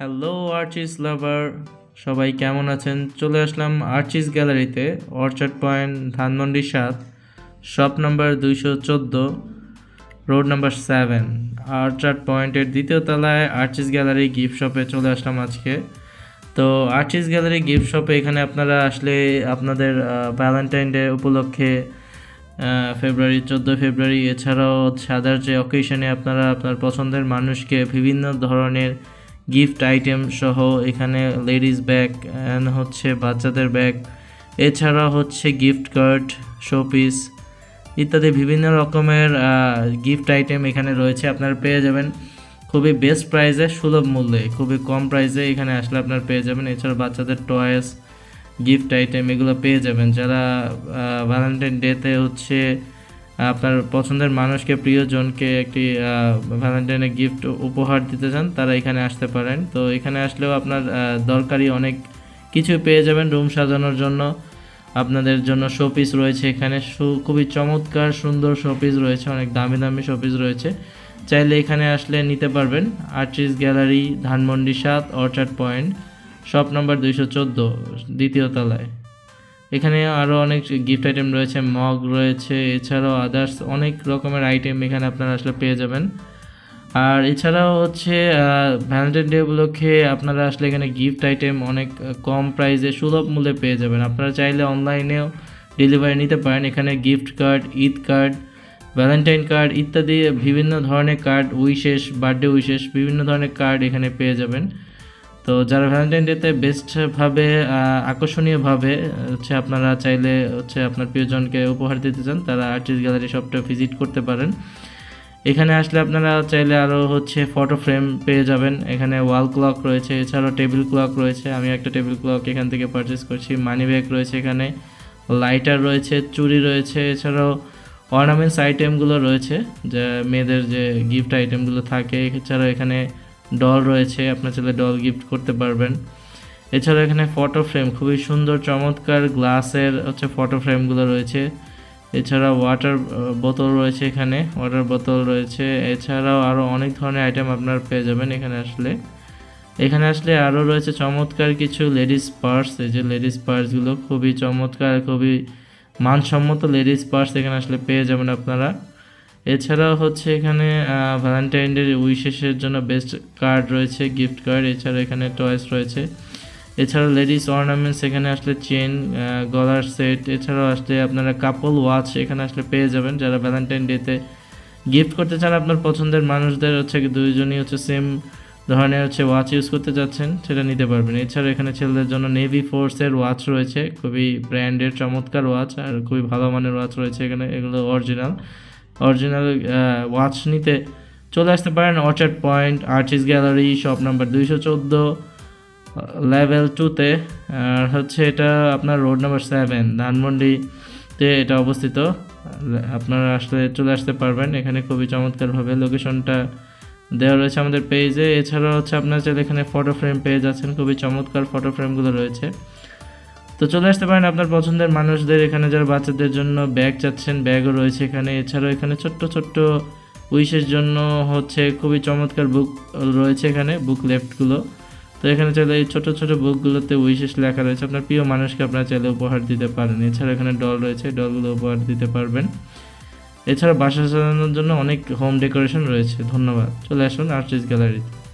Hello arches লাভার সবাই কেমন আছেন? চলে আসলাম আর্চিস গ্যালারিতে অর্চার্ড পয়েন্ট ধানমন্ডি সাত শপ নাম্বার দুইশো চোদ্দ রোড নাম্বার সেভেন আর্চার্ড পয়েন্টের দ্বিতীয় তলায় আর্চিস গ্যালারি গিফট শপে চলে আসলাম আজকে। তো আর্চিস গ্যালারি গিফট শপে এখানে আপনারা আসলে আপনাদের ভ্যালেন্টাইন ডে উপলক্ষে ফেব্রুয়ারি চোদ্দ ফেব্রুয়ারি এছাড়াও সাদার যে অকেশনে আপনারা আপনার পছন্দের মানুষকে বিভিন্ন ধরনের গিফট আইটেম সহ এখানে লেডিস ব্যাগ অ্যান্ড হচ্ছে বাচ্চাদের ব্যাগ। এছাড়া হচ্ছে গিফট কার্ড শোপিস ইত্যাদি বিভিন্ন রকমের গিফট আইটেম এখানে রয়েছে, আপনারা পেয়ে যাবেন। খুবই বেস্ট প্রাইসে, সুলভ মূল্যে, খুবই কম প্রাইসে এখানে আসলে আপনারা পেয়ে যাবেন। এছাড়া বাচ্চাদের টয়েস গিফট আইটেম এগুলো পেয়ে যাবেন। যারা ভ্যালেন্টাইন ডেতে হচ্ছে আপনার পছন্দের মানুষকে, প্রিয়জনকে একটি ভ্যালেন্টাইনে গিফট উপহার দিতে চান, তারা এখানে আসতে পারেন। তো এখানে আসলেও আপনার দরকারি অনেক কিছু পেয়ে যাবেন রুম সাজানোর জন্য। আপনাদের জন্য শোপিস রয়েছে এখানে। খুবই চমৎকার, সুন্দর শোপিস রয়েছে, অনেক দামি দামি শোপিস রয়েছে। চাইলে এখানে আসলে নিতে পারবেন। আর্টিস্ট গ্যালারি ধানমন্ডি সাত অর্চার্ড পয়েন্ট শপ নম্বর দুইশো চোদ্দ, দ্বিতীয় তলায়। এখানে আরও অনেক গিফট আইটেম রয়েছে মগ রয়েছে, এছাড়াও আদার্স অনেক রকমের আইটেম এখানে আপনারা আসলে পেয়ে যাবেন। আর এছাড়াও হচ্ছে ভ্যালেন্টাইন ডে উপলক্ষে আপনারা আসলে এখানে গিফট আইটেম অনেক কম প্রাইসে সুলভ মূল্যে পেয়ে যাবেন। আপনারা চাইলে অনলাইনেও ডেলিভারি নিতে পারেন। এখানে gift card Eid card Valentine card ইত্যাদি বিভিন্ন ধরনের কার্ড উইশেস বার্থডে উইশেষ বিভিন্ন ধরনের কার্ড এখানে পেয়ে যাবেন। তো যারা ভ্যালেন্টাইন ডেতে বেস্টভাবে আকর্ষণীয়ভাবে হচ্ছে আপনারা চাইলে হচ্ছে আপনার প্রিয়জনকে উপহার দিতে চান, তারা আর্টিস্ট গ্যালারি শপটা ভিজিট করতে পারেন। এখানে আসলে আপনারা চাইলে আরও হচ্ছে ফটো ফ্রেম পেয়ে যাবেন। এখানে ওয়াল ক্লক রয়েছে, এছাড়াও টেবিল ক্লক রয়েছে। আমি একটা টেবিল ক্লক এখান থেকে পারচেস করছি। মানি ব্যাগ রয়েছে এখানে। লাইটার রয়েছে চুরি রয়েছে, এছাড়াও অর্নামেন্টস আইটেমগুলো রয়েছে। যে মেয়েদের যে গিফট আইটেমগুলো থাকে, এছাড়াও এখানে ডল রয়েছে, আপনার ছেলে ডল গিফট করতে পারবেন। এছাড়া এখানে ফটো ফ্রেম খুবই সুন্দর, চমৎকার গ্লাসের হচ্ছে ফটো ফ্রেমগুলো রয়েছে। এছাড়া ওয়াটার বোতল রয়েছে এখানে ওয়াটার বোতল রয়েছে। এছাড়াও আরও অনেক ধরনের আইটেম আপনারা পেয়ে যাবেন এখানে আসলে। এখানে আসলে আরও রয়েছে চমৎকার কিছু লেডিস পার্স এই যে লেডিস পার্সগুলো খুবই চমৎকার, খুবই মানসম্মত লেডিস পার্স এখানে আসলে পেয়ে যাবেন আপনারা। এছাড়াও হচ্ছে এখানে ভ্যালেন্টাইন ডে উইশেসের জন্য বেস্ট কার্ড রয়েছে গিফট কার্ড এছাড়া এখানে টয়েস রয়েছে। এছাড়া লেডিস অর্নামেন্টস এখানে আসলে চেন গলার সেট এছাড়াও আসলে আপনারা কাপল ওয়াচ এখানে আসলে পেয়ে যাবেন। যারা ভ্যালেন্টাইন ডেতে গিফট করতে চান আপনার পছন্দের মানুষদের হচ্ছে দুইজনই হচ্ছে সেম ধরনের হচ্ছে ওয়াচ ইউজ করতে চাচ্ছেন সেটা নিতে পারবেন। এছাড়া এখানে ছেলেদের জন্য নেভি ফোর্সের ওয়াচ রয়েছে, খুবই ব্র্যান্ডের চমৎকার ওয়াচ আর খুবই ভালো মানের ওয়াচ রয়েছে এখানে, এগুলো অরিজিনাল অরিজিনাল ওয়াচ নিতে চলে আসতে পারেন। Orchard Point artist gallery shop number দুইশো চোদ্দ লেভেল টুতে আর হচ্ছে এটা আপনার রোড নাম্বার সেভেন ধানমন্ডিতে এটা অবস্থিত। আপনারা আসলে চলে আসতে পারবেন। এখানে খুবই চমৎকারভাবে লোকেশনটা দেওয়া রয়েছে আমাদের পেজে এছাড়া হচ্ছে আপনার চাইলে এখানে ফটো ফ্রেম পেয়ে যাচ্ছেন খুবই চমৎকার ফটো ফ্রেমগুলো রয়েছে। তো চলে আসতে পারেন আপনার পছন্দের মানুষদের এখানে, যারা বাচ্চাদের জন্য ব্যাগ চাচ্ছেন। ব্যাগও রয়েছে এখানে। এছাড়াও এখানে ছোট্ট ছোট্ট উইশের জন্য হচ্ছে খুবই চমৎকার বুক রয়েছে এখানে বুক লেফটগুলো তো এখানে চাইলে এই ছোটো ছোটো বুকগুলোতে উইশেস লেখা রয়েছে। আপনার প্রিয় মানুষকে আপনারা চাইলে উপহার দিতে পারেন। এছাড়া এখানে ডল রয়েছে ডলগুলো উপহার দিতে পারবেন। এছাড়া বাসা সাজানোর জন্য অনেক হোম ডেকোরেশন রয়েছে। ধন্যবাদ। চলে আসুন আর্টিস্ট গ্যালারিতে